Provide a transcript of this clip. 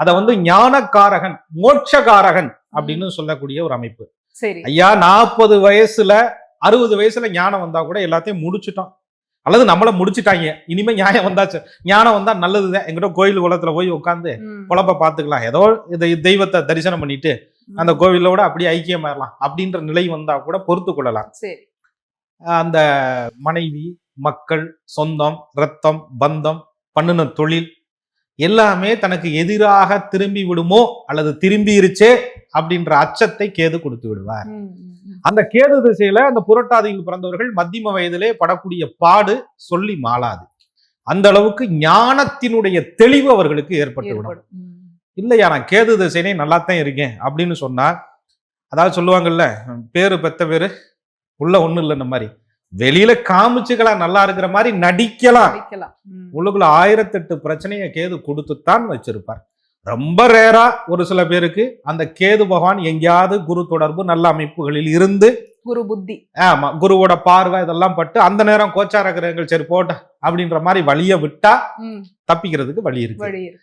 அதை வந்து ஞானக்காரகன் மோட்சகாரகன் அப்படின்னு சொல்லக்கூடிய ஒரு அமைப்பு. சரி. ஐயா நாற்பது வயசுல அறுபது வயசுல ஞானம் வந்தா கூட எல்லாத்தையும் முடிச்சிட்டோம் அல்லது நம்மள முடிச்சிட்டாங்க. இனிமே நியாயம் வந்தாச்சு. ஞானம் வந்தா நல்லதுதான். எங்கிட்ட கோயில் குளத்துல போய் உட்காந்து. குழப்ப பார்த்துக்கலாம். ஏதோ இதை தெய்வத்தை தரிசனம் பண்ணிட்டு அந்த கோவிலோட அப்படியே ஐக்கியமாயிரலாம் அப்படின்ற நிலை வந்தா கூட பொறுத்து கொள்ளலாம். அந்த மனைவி மக்கள் சொந்தம் ரத்தம் பந்தம் பண்ணுன தொழில் எல்லாமே தனக்கு எதிராக திரும்பி விடுமோ அல்லது திரும்பிருச்சே அப்படின்ற அச்சத்தை கேது கொடுத்து விடுவார். அந்த கேது திசையில அந்த புரட்டாதியில் பிறந்தவர்கள் மத்தியம வயதிலே படக்கூடிய பாடு சொல்லி மாளாது அந்த அளவுக்கு ஞானத்தினுடைய தெளிவு அவர்களுக்கு ஏற்பட்டுவிடும் ஏற்படும். ம். இல்லையா நான் கேது திசைனே நல்லாத்தான் இருக்கேன் அப்படின்னு சொன்னா அதாவது சொல்லுவாங்கல்ல பேரு பெத்த பேரு உள்ள ஒண்ணும் இல்லை இந்த மாதிரி வெளியில காமிச்சுக்கலாம் நல்லா இருக்கிற மாதிரி நடிக்கலாம். உள்ளுக்குள்ள ஆயிரத்தெட்டு பிரச்சனையை கேது கொடுத்துத்தான் வச்சிருப்பார். ரொம்ப ரேரா ஒரு சில பேருக்கு அந்த கேது பகவான் எங்கேயாவது குரு தொடர்பு நல்ல அமைப்புகளில் இருந்து குரு புத்தி. ஆமா குருவோட பார்வை இதெல்லாம் பட்டு அந்த நேரம் கோச்சார கிரகங்கள் சரி போட்ட அப்படின்ற மாதிரி வழியை விட்டா. தப்பிக்கிறதுக்கு வழி இருக்கு.